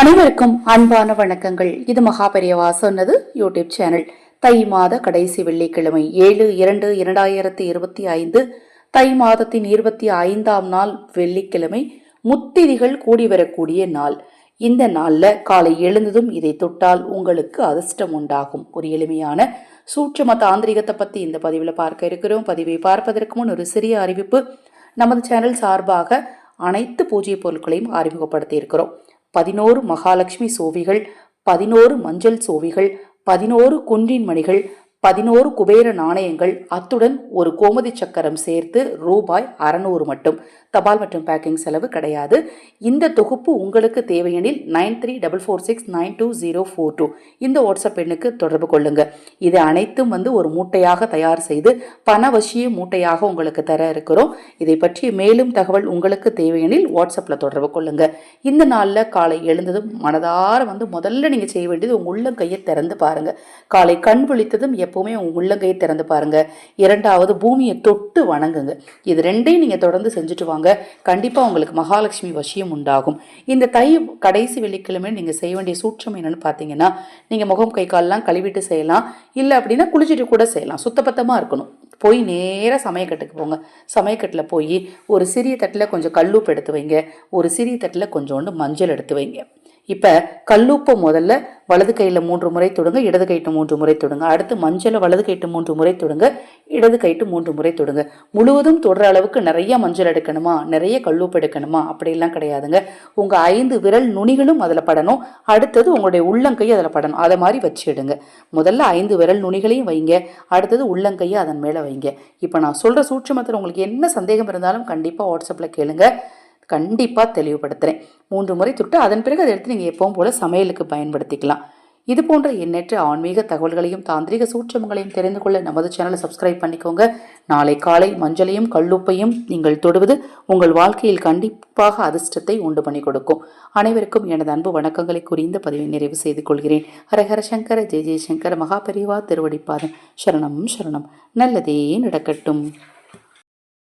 அனைவருக்கும் அன்பான வணக்கங்கள். இது மகாபெரியவா சொன்னது யூடியூப் சேனல். தை மாத கடைசி வெள்ளிக்கிழமை ஏழு இரண்டு இரண்டாயிரத்தி இருபத்தி ஐந்து தை மாதத்தின் இருபத்தி ஐந்தாம் நாள் வெள்ளிக்கிழமை முத்திரிகள் கூடி வரக்கூடிய நாள். இந்த நாளில் காலை எழுந்ததும் இதை தொட்டால் உங்களுக்கு அதிர்ஷ்டம் உண்டாகும். ஒரு எளிமையான சூட்சம தாந்திரிகத்தை பற்றி இந்த பதிவில் பார்க்க இருக்கிறோம். பதிவை பார்ப்பதற்கு முன் ஒரு சிறிய அறிவிப்பு. நமது சேனல் சார்பாக அனைத்து பூஜை பொருட்களையும் அறிமுகப்படுத்தி இருக்கிறோம் பதினோரு மகாலட்சுமி சோவிகள் பதினோரு மஞ்சள் சோவிகள் பதினோரு குன்றின் மணிகள் பதினோரு குபேர நாணயங்கள் அத்துடன் ஒரு கோமதி சக்கரம் சேர்த்து ரூபாய் அறநூறு மட்டும். தபால் மற்றும் பேக்கிங் செலவு கிடையாது. இந்த தொகுப்பு உங்களுக்கு தேவையெனில் nine three double four six nine two zero four two. இந்த வாட்ஸ்அப் எண்ணுக்கு தொடர்பு கொள்ளுங்க. இது அனைத்தும் வந்து ஒரு மூட்டையாக தயார் செய்து பணவசிய மூட்டையாக உங்களுக்கு தர இருக்கிறோம். இதை பற்றி மேலும் தகவல் உங்களுக்கு தேவையெனில் வாட்ஸ்அப்பில் தொடர்பு கொள்ளுங்க. இந்த நாளில் காலை எழுந்ததும் மனதார வந்து முதல்ல நீங்கள் செய்ய வேண்டியது உங்கள் உள்ளங்கையை திறந்து பாருங்கள் காலை கண் விழித்ததும் எப்பவுமே உங்கள் உள்ளங்கையை திறந்து பாருங்க. இரண்டாவது பூமியை தொட்டு வணங்குங்க. இது ரெண்டையும் நீங்கள் தொடர்ந்து செஞ்சுட்டு வாங்க. கண்டிப்பாக உங்களுக்கு மகாலட்சுமி வசியம் உண்டாகும். இந்த தை கடைசி வெள்ளிக்கிழமை நீங்கள் செய்ய வேண்டிய சூட்சம் என்னன்னு பார்த்தீங்கன்னா நீங்கள் முகம் கை கால்லாம் கழுவிட்டு செய்யலாம். இல்லை அப்படின்னா குளிச்சுட்டு கூட செய்யலாம். சுத்தபத்தமாக இருக்கணும். போய் நேராக சமயக்கட்டுக்கு போங்க. சமயக்கட்டில் போய் ஒரு சிறிய தட்டில் கொஞ்சம் கல்லுப்பு எடுத்து வைங்க. ஒரு சிறிய தட்டில் கொஞ்சோண்டு மஞ்சள் எடுத்து வைங்க. இப்போ கல்லூப்பை முதல்ல வலது கையில் மூன்று முறை தொடுங்க இடது கைட்டு மூன்று முறை தொடுங்க. அடுத்து மஞ்சளை வலது கைட்டு மூன்று முறை தொடுங்க இடது கைட்டு மூன்று முறை தொடுங்க. முழுவதும் தொடுற அளவுக்கு நிறைய மஞ்சள் எடுக்கணுமா? நிறைய கல்லூப்பு எடுக்கணுமா? அப்படிலாம் கிடையாதுங்க. உங்கள் ஐந்து விரல் நுனிகளும் அதில் படணும். அடுத்தது உங்களுடைய உள்ளங்கை அதில் படணும். அதை மாதிரி வச்சிடுங்க. முதல்ல ஐந்து விரல் நுனிகளையும் வைங்க. அடுத்தது உள்ளங்கையை அதன் மேலே வைங்க. இப்போ நான் சொல்கிற சூட்சமத்தில் உங்களுக்கு என்ன சந்தேகம் இருந்தாலும் கண்டிப்பாக வாட்ஸ்அப்பில் கேளுங்க. கண்டிப்பாக தெளிவுபடுத்துகிறேன் மூன்று முறை தொட்டு அதன் பிறகு அதை எடுத்து நீங்கள் எப்பவும் போல் சமையலுக்கு பயன்படுத்திக்கலாம். இது போன்ற எண்ணற்ற ஆன்மீக தகவல்களையும் தாந்திரிக சூட்சமங்களையும் தெரிந்து கொள்ள நமது சேனலை சப்ஸ்கிரைப் பண்ணிக்கோங்க. நாளை காலை மஞ்சளையும் கல்லுப்பையும் நீங்கள் தொடுவது உங்கள் வாழ்க்கையில் கண்டிப்பாக அதிர்ஷ்டத்தை உண்டு பண்ணி கொடுக்கும். அனைவருக்கும் எனது அன்பு வணக்கங்களை கூறி இந்த பதிவை நிறைவு செய்து கொள்கிறேன். ஹரஹர சங்கர ஜெய ஜெயசங்கர மகாபெரிவா திருவடிப்பாதம் சரணம் சரணம். நல்லதே நடக்கட்டும்.